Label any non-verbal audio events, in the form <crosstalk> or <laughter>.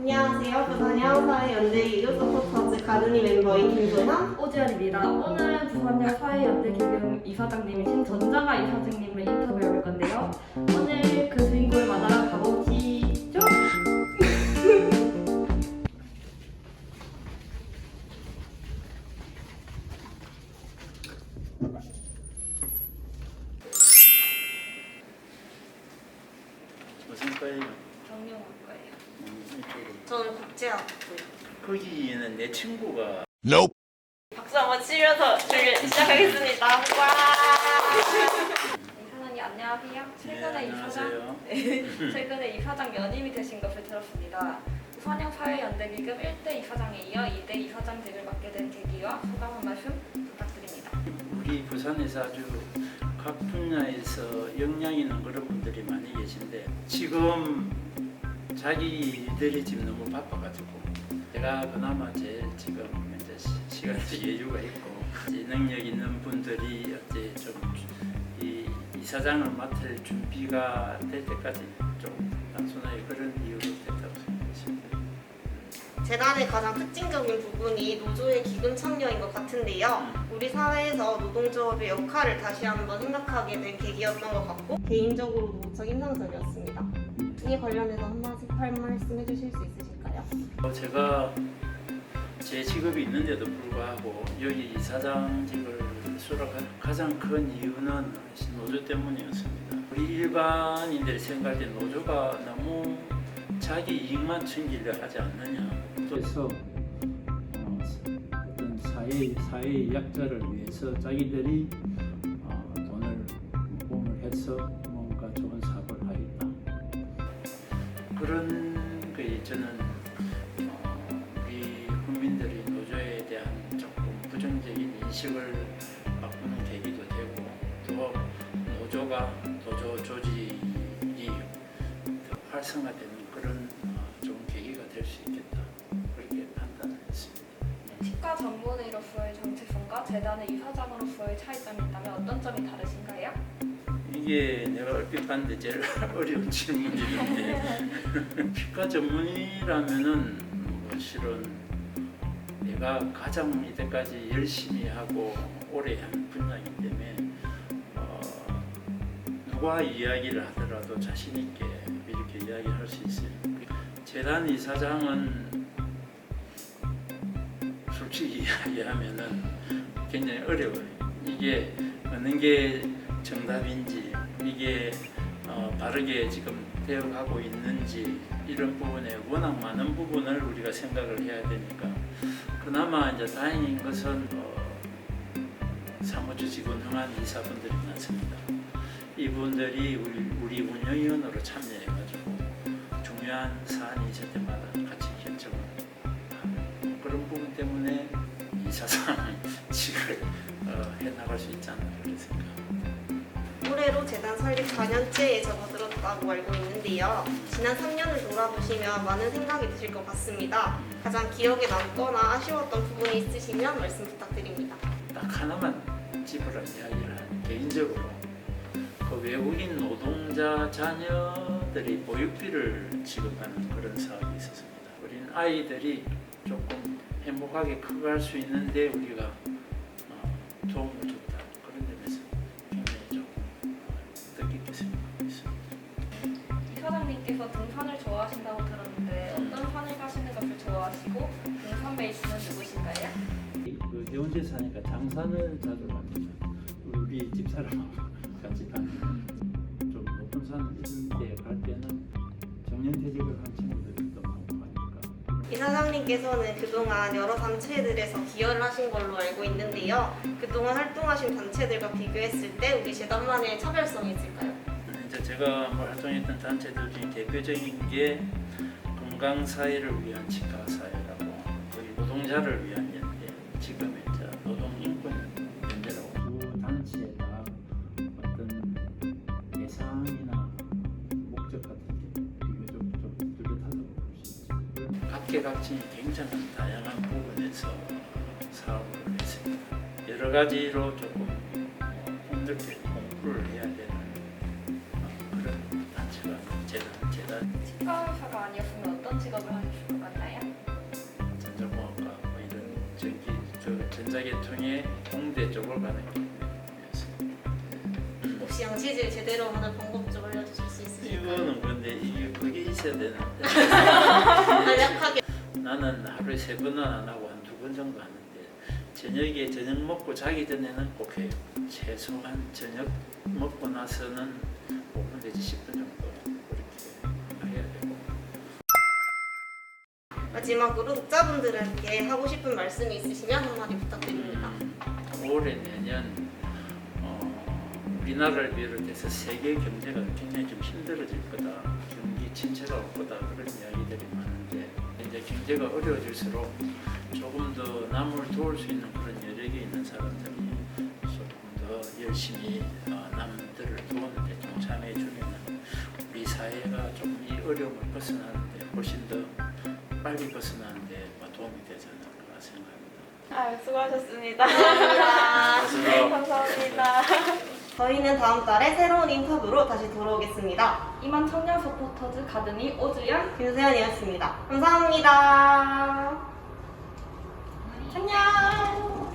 안녕하세요. 부산 야사의 연대 이교 서포터즈 가르니 멤버인 김소현. 오지연입니다. 오늘은 부산역 사회연대 기금 이사장님이 신 전장아 이사장님을 인터뷰해볼 건데요. 오늘 그 주인공을 만나러 가보시죠. 무슨? 경영학과예요. 저는 국제학부요. 거기는 내 친구가 Nope. 박수 한번 치면서 준비 시작하겠습니다. 와. 안녕하세요. 최근에 네, 이사장 안녕하세요. 네, <laughs> 최근에 이사장 연임이 되신 것을 들었습니다. 부산역 사회연대 기금 1대 이사장에 이어 2대 이사장직을 맡게 된 계기와 소감 한 말씀 부탁드립니다. 우리 부산에서 아주 각 분야에서 역량 있는 그런 분들이 많이 계신데 지금 자기들이 지금 너무 바빠가지고 제가 그나마 제일 지금 이제 시- 시간적 <laughs> 여유가 있고 능력 있는 분들이 이제 좀이 이사장을 맡을 준비가 될 때까지 좀 단순하게 그런 이유로 됐다고 생각했습니다. 재단의 가장 특징적인 부분이 노조의 기금 참여인 것 같은데요. 우리 사회에서 노동조합의 역할을 다시 한번 생각하게 된 계기였던 것 같고 개인적으로도 무척 인상적이었습니다. 이에 관련해서 한 말씀, 할 말씀 해주실 수 있으실까요? 어, 제가 제 직업이 있는데도 불구하고 여기 이사장직을 수락한 가장 큰 이유는 노조 때문이었습니다. 우리 일반인들이 생각할 때 노조가 너무 자기 이익만 챙기려 하지 않느냐. 그래서 어, 어떤 사회 사회의 약자를 위해서 자기들이 어, 돈을 모금을 해서 그런 그 저는 어, 우리 국민들이 노조에 대한 조금 부정적인 인식을 바꾸는 계기도 되고 또 노조가 노조 조직이 더 활성화되는 그런 어, 좋은 계기가 될 수 있겠다 그렇게 판단을 했습니다. 치과 전문의로서의 정체성과 재단의 이사장으로서의 차이점이 있다면 어떤 점이 다르신가요? 이게 내가 얼핏 봤는데 제일 <laughs> 어려운 질문이는데 <laughs> 피과 전문의라면은 뭐 실은 내가 가장 이때까지 열심히 하고 오래 한 분야이기 때문에 어, 누가 이야기를 하더라도 자신 있게 이렇게 이야기할 수 있어요. 재단 이사장은 솔직히 <laughs> 이야기하면은 굉장히 어려워요. 이게 어느 게 정답인지 이게 어, 바르게 지금 되어가고 있는지 이런 부분에 워낙 많은 부분을 우리가 생각을 해야 되니까 그나마 이제 다행인 것은 어, 사무주직은 흥한 이사분들이 많습니다. 이분들이 우리, 우리 운영위원으로 참여해가지고 중요한 사안이 있을 때마다 같이 결정을 하는 그런 부분 때문에 이사장직을 <laughs> 어, 해나갈 수 있지 않나 그렇게 생각합니다. 올해로 재단 설립 4년째에 접어들었다고 알고 있는데요. 지난 3년을 돌아보시면 많은 생각이 드실 것 같습니다. 가장 기억에 남거나 아쉬웠던 부분이 있으시면 말씀 부탁드립니다. 딱 하나만 집으라 이야기를 하는 개인적으로 그 외국인 노동자 자녀들이 보육비를 지급하는 그런 사업이 있었습니다. 우리는 아이들이 조금 행복하게 커갈 수 있는데 우리가 그 대원지에 사니까 장산을 자주 갑니다. 우리 집사람하고 <laughs> 같이 가는 좀 높은 산 이런 데갈 때는 정년퇴직을 한 친구들도 많고 하니까 이 사장님께서는 그동안 여러 단체들에서 기여를 하신 걸로 알고 있는데요. 그동안 활동하신 단체들과 비교했을 때 우리 재단만의 차별성이 있을까요? 이제 제가 뭐 활동했던 단체들 중에 대표적인 게 건강 사회를 위한 치과 사회라고 거기 노동자를 위한 연대 지금 이제 노동 인권 연대라고 두 단체에 다 어떤 예상이나 목적 같은 게 비교적 좀 뚜렷하다고 볼 수 있죠. 각계각층이 굉장한 다양한 부분에서 사업을 했습니다. 여러 가지로 조금 어, 힘들게 공부를 해야 되는 어, 그런 단체가 재단 재단 치과 의사가 아니었으면 어떤 직업을 하셨을까요? 전자계통의 공대 쪽을 가는 길이었습니다. 혹시 양치질 제대로 하는 방법 좀 알려주실 수 있으실까요? 이거는 근데 이게 그게 있어야 되는데 <laughs> 간략하게 나는 하루에 세 번은 안 하고 한 두 번 정도 하는데 저녁에 저녁 먹고 자기 전에는 꼭 해요. 최소한 저녁 먹고 나서는 5분 내지 10분 정도 마지막으로 독자분들에게 하고 싶은 말씀이 있으시면 한마디 부탁드립니다. 음, 올해 내년 어, 우리나라를 비롯해서 세계 경제가 굉장히 좀 힘들어질 거다. 경기 침체가 올 거다. 그런 이야기들이 많은데 이제 경제가 어려워질수록 조금 더 남을 도울 수 있는 그런 여력이 있는 사람들이 조금 더 열심히 어, 남들을 도우는데 좀 참여해 주면 우리 사회가 좀이 어려움을 벗어나는데 훨씬 더 빨리 벗어나는데 도움이 되지 않을까 생각합니다. 아, 수고하셨습니다. 네, 감사합니다. 감사합니다. 저희는 다음 달에 새로운 인터뷰로 다시 돌아오겠습니다. 이만 청년 서포터즈 가드니 오주연 김세연이었습니다. 감사합니다. 안녕.